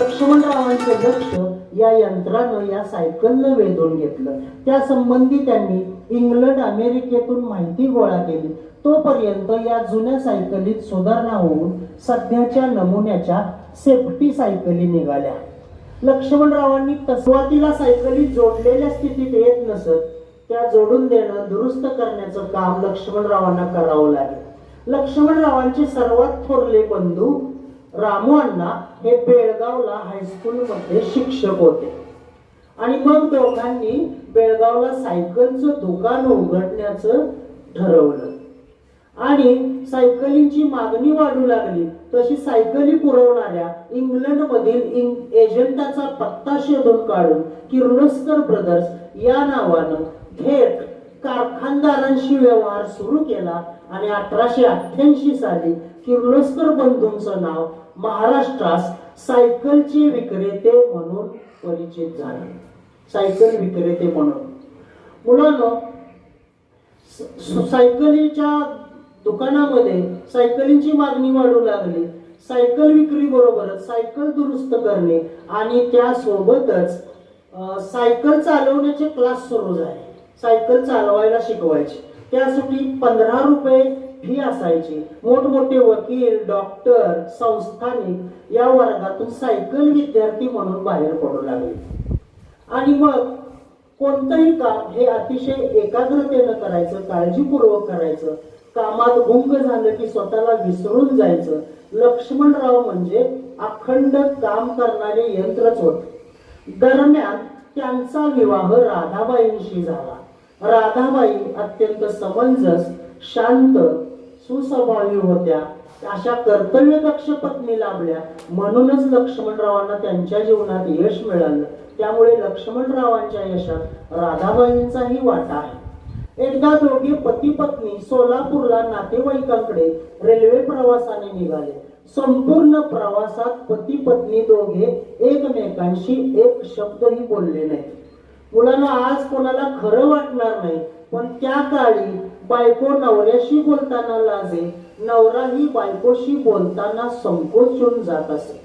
लक्ष्मणरावांचं लक्ष या यंत्रानं या सायकलनं वेधून घेतलं. त्या संबंधी त्यांनी इंग्लंड अमेरिकेतून माहिती गोळा केली. तोपर्यंत या जुन्या सायकलीत सुधारणा होऊन सध्याच्या नमुन्याच्या सेफ्टी सायकली निघाल्या. लक्ष्मणरावांनी तसवातीला सायकली जोडलेल्या स्थितीत येत नसत त्या जोडून देणं दुरुस्त करण्याचं काम लक्ष्मणरावांना करावं लागेल. लक्ष्मणरावांचे सर्वात थोरले बंधू रामू अण्णा हे बेळगावला हायस्कूलमध्ये शिक्षक होते. आणि मग दोघांनी बेळगावला सायकलचं दुकान उघडण्याचं ठरवलं. आणि सायकलींची मागणी वाढू लागली. तशी सायकली पुरवणाऱ्या इंग्लंड मधील इंग एजंटाचा पत्ता शोधून काढून किर्लोस्कर ब्रदर्स या नावानं थेट कारखानदारांशी व्यवहार सुरू केला आणि अठराशे अठ्ठ्याऐंशी साली किर्लोस्कर बंधूंचं नाव महाराष्ट्रास सायकलचे विक्रेते म्हणून परिचित झाले. सायकल विक्रेते म्हणून. मुलांनो सायकलीच्या दुकानामध्ये सायकलींची मागणी वाढू लागली. सायकल विक्री बरोबरच सायकल दुरुस्त करणे आणि त्यासोबतच सायकल चालवण्याचे क्लास सुरू झाले. सायकल चालवायला शिकवायचे. त्यासाठी पंधरा रुपये फी असायची. मोठमोठे वकील डॉक्टर संस्थानिक या वर्गातून सायकल विद्यार्थी म्हणून बाहेर पडू लागले. आणि मग कोणतंही काम हे अतिशय एकाग्रतेनं करायचं काळजीपूर्वक करायचं कामात गुंग झालं की स्वतःला विसरून जायचं. लक्ष्मणराव म्हणजे अखंड काम करणारे यंत्रच होते. दरम्यान त्यांचा विवाह राधाबाईंशी झाला. राधाबाई अत्यंत समंजस शांत सुस्वभावी होत्या. अशा कर्तव्यदक्ष पत्नी लाभल्या. म्हणूनच लक्ष्मणरावांना त्यांच्या जीवनात यश मिळालं. त्यामुळे लक्ष्मणरावांच्या यशात राधाबाईंचाही वाटा आहे. एकदा दोघे पती पत्नी सोलापूरला नातेवाईकांकडे रेल्वे प्रवासाने निघाले. संपूर्ण प्रवासात पती पत्नी दोघे एकमेकांशी एक शब्दही बोलले नाही मुलांना आज कोणाला खरं वाटणार नाही पण त्या काळी बायको नवऱ्याशी बोलताना लाजे नवराही बायकोशी बोलताना संकोचून जात असे.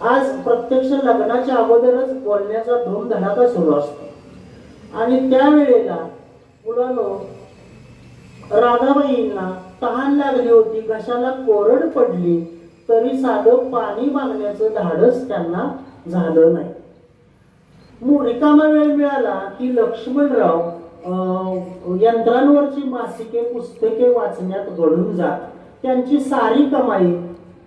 आज प्रत्यक्ष लग्नाच्या अगोदरच बोलण्याचा धूमधडाका सुरू असतो. आणि त्यावेळेला मुलांनो राधाबाईंना तहान लागली होती घशाला कोरड पडली तरी साधं पाणी मागण्याचं धाडस त्यांना झालं नाही. रिकामा वेळ मिळाला की लक्ष्मणराव यंत्रांवरची मासिके पुस्तके वाचण्यात घडून जात. त्यांची सारी कमाई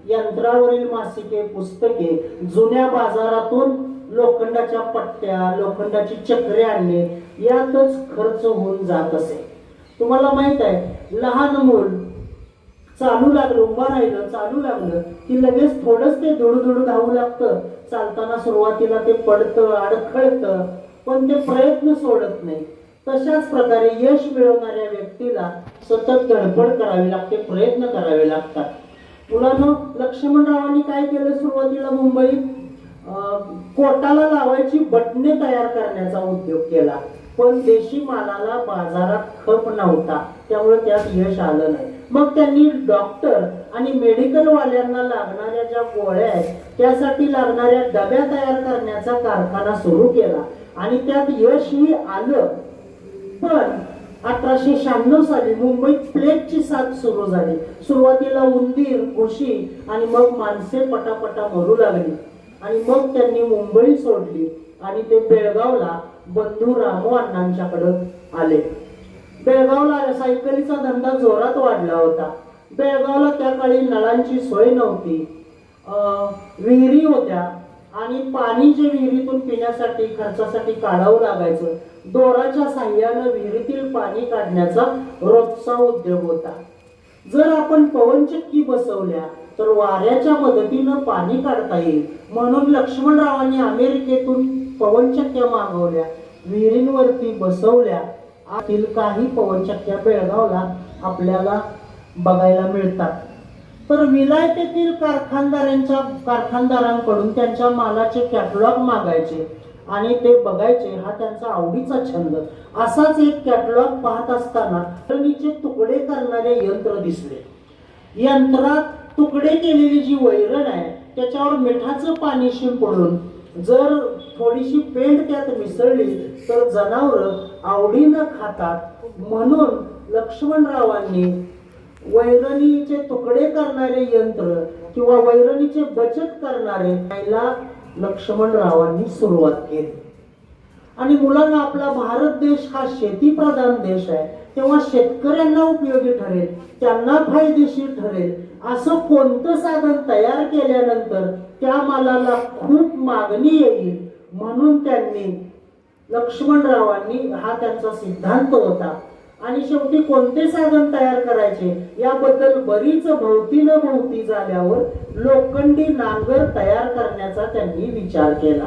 यंत्रावरील मासिके पुस्तके जुन्या बाजारातून लोखंडाच्या पट्ट्या लोखंडाची चक्रे आणणे यातच खर्च होऊन जात असे. तुम्हाला माहीत आहे लहान मूल चालू लागलं उभं राहिलं चालू लागलं की लगेच थोडंच ते धुडू धुडू धावू लागतं. चालताना सुरुवातीला ते पडतं अडखळतं पण ते प्रयत्न सोडत नाही. तशाच प्रकारे यश मिळवणाऱ्या व्यक्तीला सतत धडपड करावी लागते प्रयत्न करावे लागतात. मुलांना लक्ष्मणरावांनी काय केलं सुरुवातीला मुंबईत? कोटाला लावायची बटणे तयार करण्याचा उद्योग केला. पण देशी मालाला बाजारात खप नव्हता. त्यामुळे त्यात यश आलं नाही. मग त्यांनी डॉक्टर आणि मेडिकल वाल्यांना लागणाऱ्या ज्या गोळ्या आहेत त्यासाठी लागणाऱ्या डब्या तयार करण्याचा कारखाना सुरू केला. आणि त्यात यशही आलं. पण अठराशे शहाण्णव साली मुंबईत प्लेगची साथ सुरू झाली. सुरुवातीला उंदीर घुशी आणि मग माणसे पटापटा मरू लागली. आणि मग त्यांनी मुंबई सोडली आणि ते बेळगावला बंधू रामो अण्णांच्याकडं आले. बेळगावला सायकलीचा धंदा जोरात वाढला होता. बेळगावला त्या काळी नळांची सोय नव्हती. अं, विहिरी होत्या. आणि पाणी जे विहिरीतून पिण्यासाठी खर्चासाठी काढावं लागायचं दोराच्या साह्यानं विहिरीतील पाणी काढण्याचा रोजचा उद्योग होता. जर आपण पवनचक्की बसवल्या तर वाऱ्याच्या मदतीनं पाणी काढता येईल. म्हणून लक्ष्मणरावांनी अमेरिकेतून पवनचक्क्या मागवल्या. विहिरींवरती बसवल्या. आतील काही पवनचक्क्या बेळगावला आपल्याला बघायला मिळतात. तर विलायतेतील कारखानदारांच्या कारखानदारांकडून त्यांच्या मालाचे कॅटलॉग मागायचे आणि ते बघायचे हा त्यांचा आवडीचा छंद. असाच एक कॅटलॉग पाहत असताना वैरणीचे तुकडे करणारे यंत्र दिसले. यंत्रात तुकडे केलेली जी वैरण आहे त्याच्यावर मिठाचं पाणी शिंपडून जर थोडीशी पेंड त्यात मिसळली तर जनावर आवडीनं खातात. म्हणून लक्ष्मणरावांनी वैरणीचे तुकडे करणारे यंत्र किंवा वैरणीचे बचत करणारे पहिला लक्ष्मणरावांनी सुरुवात केली. आणि मुलांना आपला भारत देश हा शेतीप्रधान देश आहे तेव्हा शेतकऱ्यांना उपयोगी ठरेल त्यांना फायदेशीर ठरेल असं कोणतं साधन तयार केल्यानंतर त्या मालाला खूप मागणी येईल म्हणून त्यांनी लक्ष्मणरावांनी हा त्यांचा सिद्धांत होता. आणि शेवटी कोणते साधन तयार करायचे? याबद्दल बरीच भोवती न भोवती झाल्यावर लोखंडी नांगर तयार करण्याचा त्यांनी विचार केला.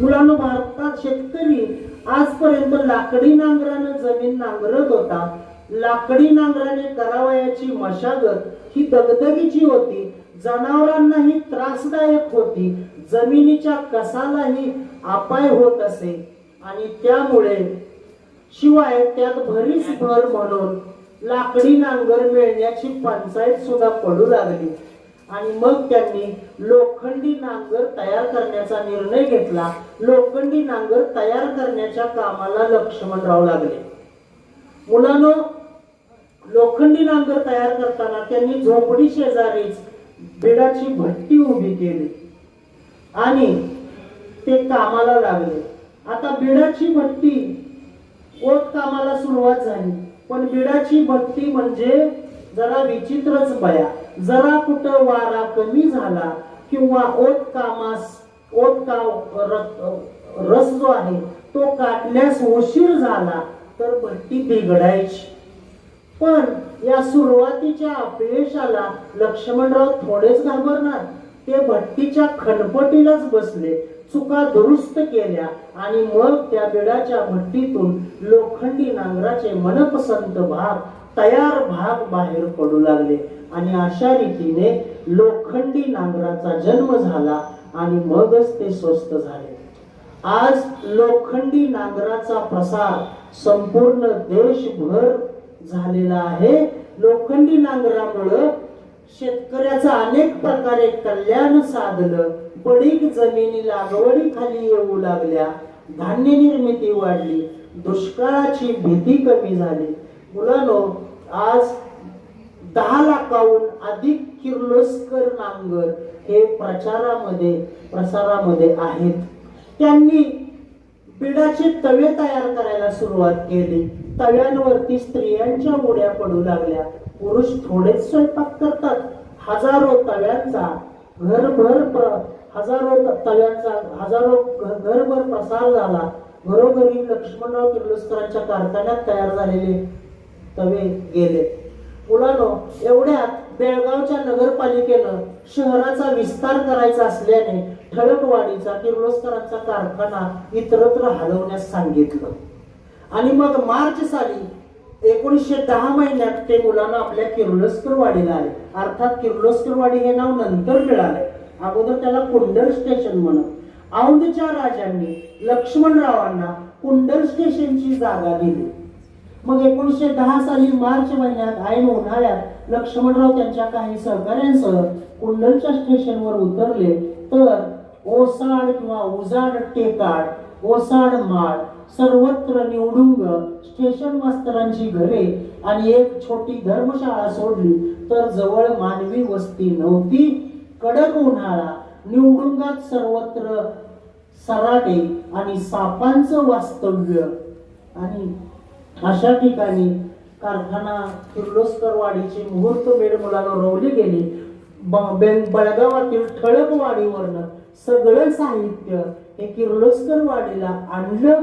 मुलांना भारतात शेतकरी आजपर्यंत लाकडी नांगरानं जमीन नांगरत होता. लाकडी नांगराने करावयाची मशागत ही दगदगीची होती. जनावरांनाही त्रासदायक होती. जमिनीच्या कसालाही अपाय होत असे. आणि त्यामुळे शिवाय त्यात भरीस भर म्हणून लाकडी नांगर मिळण्याची पंचायत सुद्धा पडू लागली. आणि मग त्यांनी लोखंडी नांगर तयार करण्याचा निर्णय घेतला. लोखंडी नांगर तयार करण्याच्या कामाला लक्ष्मणराव लागले. मुलांनो लोखंडी नांगर तयार करताना त्यांनी झोपडी शेजारीच बिडाची भट्टी उभी केली. आणि ते कामाला लागले. आता बिडाची भट्टी ओत कामाला सुरुवात झाली. पण बिडाची भट्टी म्हणजे जरा विचित्रच बया. जरा कुठं वारा कमी झाला किंवा ओत कामास ओत का रस जो आहे तो काटल्यास उशीर झाला तर भट्टी बिघडायची. पण या सुरुवातीच्या अपयशाला लक्ष्मणराव थोडेच घाबरणार. ते भट्टीच्या खणपटीलाच बसले. चुका दुरुस्त केल्या आणि मग त्या बिडाच्या भट्टीतून लोखंडी नांगराचे मनपसंत भाग तयार भाग बाहेर पडू लागले. आणि अशा रीतीने लोखंडी नांगराचा जन्म झाला आणि मगच ते स्वस्त झाले. आज लोखंडी नांगराचा प्रसार संपूर्ण देशभर झालेला आहे. लोखंडी नांगरामुळं शेतकऱ्याचं अनेक प्रकारे कल्याण साधलं बडीक जमिनी लागवडीखाली येऊ लागल्या धान्य निर्मिती वाढली दुष्काळाची भीती कमी झाली. मुलांनो आज दहा लाखाहून अधिक किर्लोस्कर नांगर हे प्रचारामध्ये प्रसारामध्ये आहेत. त्यांनी पिडाचे तवे तयार करायला सुरुवात केली. तव्यांवरती स्त्रियांच्या उड्या पडू लागल्या. पुरुष थोडेच स्वयंपाक करतात. हजारो तव्यांचा घरभर प्र हजारो तव्यांचा हजारो घरभर प्रसार झाला. घरोघरी लक्ष्मणराव किर्लोस्करांच्या कारखान्यात तयार झालेले तवे गेले. मुलांनो एवढ्यात बेळगावच्या नगरपालिकेनं शहराचा विस्तार करायचा असल्याने ठळकवाडीचा किर्लोस्करांचा कारखाना इतरत्र हलवण्यास सांगितलं. आणि मग मार्च साली एकोणीसशे दहा महिन्यात ते मुलांना आपल्या किर्लोस्करवाडीला आले. अर्थात किर्लोस्करवाडी हे नाव नंतर मिळाले अगोदर त्याला कुंडल स्टेशन म्हणत. औंधच्या राजांनी लक्ष्मणरावांना कुंडल स्टेशनची जागा दिली. मग एकोणीसशे दहा साली मार्च महिन्यात ऐन उन्हाळ्यात लक्ष्मणराव त्यांच्या काही सहकाऱ्यांसह कुंडलच्या स्टेशनवर उतरले. तर ओसाड किंवा उजाड टेकाड ओसाड माळ सर्वत्र निवडुंग स्टेशन मास्तरांची घरे आणि एक छोटी धर्मशाळा सोडली तर जवळ मानवी वस्ती नव्हती. कडक उन्हाळा निवडुंगात सर्वत्र सराटे आणि सापांचं वास्तव्य. आणि अशा ठिकाणी कारखाना किर्लोस्करवाडीचे मुहूर्त बेड मुलांना गेले. गेली बळगावातील ठळकवाडीवरनं बेळगावातील सगळं साहित्य हे किर्लोस्कर वाडीला आणलं.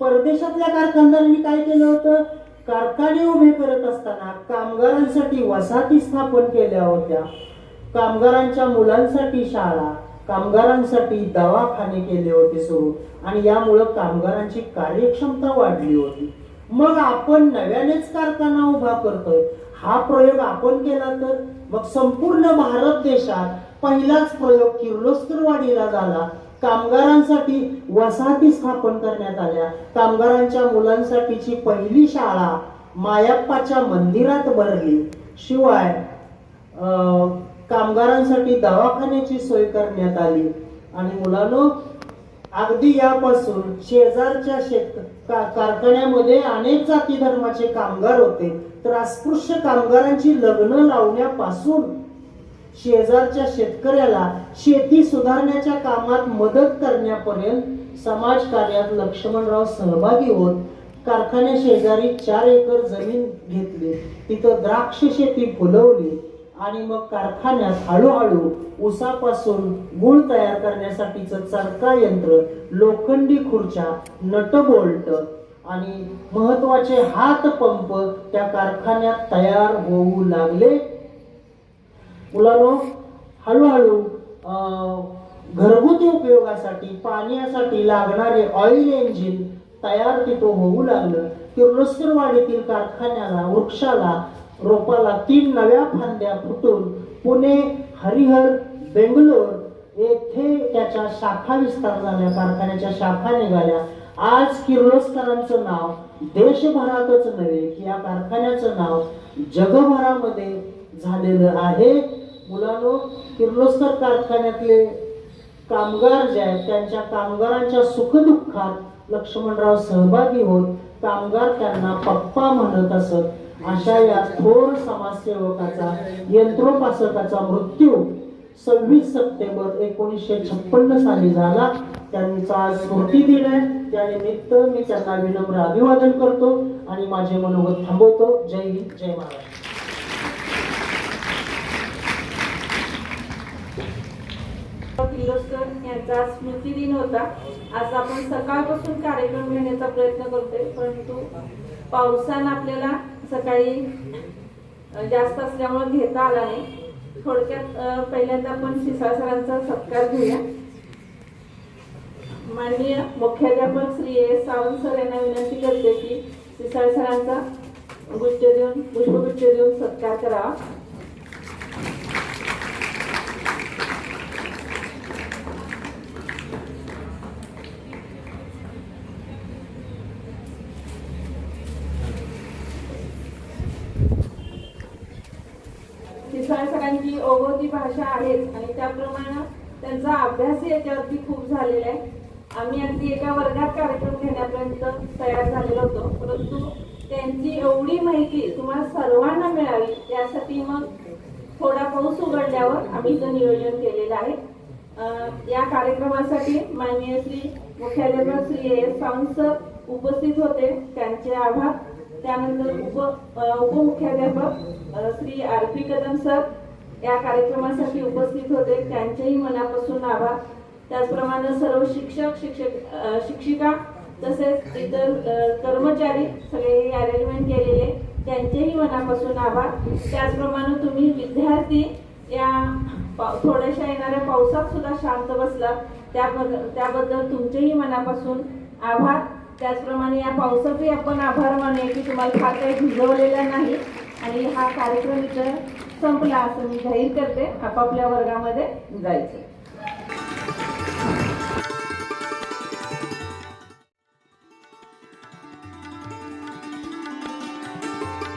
परदेशातल्या कारखानदारांनी काय केलं होतं? कारखाने उभे करत असताना कामगारांसाठी वसाहती स्थापन केल्या होत्या. कामगारांच्या मुलांसाठी शाळा कामगारांसाठी दवाखाने केले होते सुरू आणि यामुळं कामगारांची कार्यक्षमता वाढली होती. मग आपण नव्यानेच कारखाना उभा करतोय. हा प्रयोग आपण केला तर? मग संपूर्ण भारत देशात पहिलाच प्रयोग किर्लोस्करवाडीला झाला. कामगारांसाठी वसाहती स्थापन करण्यात आल्या. कामगारांच्या मुलांसाठीची पहिली शाळा मायाप्पाच्या मंदिरात भरली. शिवाय अं, कामगारांसाठी दवाखान्याची सोय करण्यात आली. आणि मुलांनो अगदी यापासून शेजारच्या शेत का- कारखान्यामध्ये अनेक जाती धर्माचे कामगार होते. तर अस्पृश्य कामगारांची लग्न लावण्यापासून शेजारच्या शेतकऱ्याला शेती सुधारण्याच्या कामात मदत करण्यापर्यंत समाज कार्यात लक्ष्मणराव सहभागी होत कारखान्या शेजारी चार एकर जमीन घेतली. तिथं द्राक्ष शेती फुलवली आणि मग कारखान्यात हळूहळू उसापासून गुळ तयार करण्यासाठीचं चरका यंत्र लोखंडी खुर्च्या नटबोल्ट आणि महत्त्वाचे हातपंप त्या कारखान्यात तयार होऊ लागले. मुलांनो हळूहळू घरगुती उपयोगासाठी पाण्यासाठी लागणारे ऑइल इंजिन तयार तिथं होऊ लागलं. किर्लोस्करवाडीतील कारखान्याला वृक्षाला रोपाला तीन नव्या फांद्या फुटून पुणे हरिहर बेंगलोर येथे त्याच्या शाखा विस्तार झाल्या कारखान्याच्या शाखा निघाल्या. आज किर्लोस्करांचं नाव देशभरातच नव्हे की या कारखान्याचं नाव जगभरामध्ये झालेलं आहे. मुलांनो किर्लोस्कर कारखान्यातले कामगार जे आहेत त्यांच्या कामगारांच्या सुखदुःखात लक्ष्मणराव सहभागी होत कामगार त्यांना पप्पा म्हणत असत अशा या थोर समाजसेवकाचा यंत्रोपासकाचा मृत्यू सव्वीस सप्टेंबर एकोणीसशे छप्पन्न साली झाला. त्यांचा आज स्मृती दिन आहे त्यानिमित्त मी त्यांना विनम्र अभिवादन करतो आणि माझे मनोगत थांबवतो. जय हिंद जय महाराष्ट्र. किर्लोस्कर यांचा स्मृती दिन होता. आज आपण सकाळपासून कार्यक्रम घेण्याचा प्रयत्न करतोय परंतु पावसानं आपल्याला सकाळी जास्त असल्यामुळे घेता आला नाही. थोडक्यात पहिल्यांदा आपण सिसाळ सरांचा सत्कार घेऊया. माननीय मुख्याध्यापक श्री एस सावंत सर यांना विनंती करते की सिसाळ सरांचा गुच्छ देऊन पुष्पगुच्छ देऊन सत्कार करावा. सिसाळ सरांची ओघवती भाषा आहेच आणि त्याप्रमाणे त्यांचा अभ्यासही याच्यावरती खूप झालेला आहे. आम्ही अगदी एका वर्गात कार्यक्रम घेण्यापर्यंत तयार झालेलो होतो. परंतु त्यांची एवढी माहिती तुम्हाला सर्वांना मिळावी यासाठी मग थोडा पाऊस उघडल्यावर आम्ही इथं नियोजन केलेलं आहे. या कार्यक्रमासाठी माननीय श्री मुख्याध्यापक Shri A S Sawant sir उपस्थित होते. त्यांचे आभार. त्यानंतर उप उपमुख्याध्यापक Shri R P Kadam sir या कार्यक्रमासाठी उपस्थित होते. त्यांचेही मनापासून आभार. त्याचप्रमाणे सर्व शिक्षक शिक्षक शिक्षिका तसेच इतर कर्मचारी सगळे अरेंजमेंट केलेले त्यांचेही मनापासून आभार. त्याचप्रमाणे तुम्ही विद्यार्थी या पा- थोड्याशा येणाऱ्या पावसात सुद्धा शांत बसला त्याबद्दल त्याबद्दल तुमचेही मनापासून आभार. त्याचप्रमाणे या पावसाचे आपण आभार मानूया की तुम्हाला फार काही भिजवलेला नाही. आणि हा कार्यक्रम इथं संपला असं मी जाहीर करते. आपापल्या वर्गामध्ये जायचं.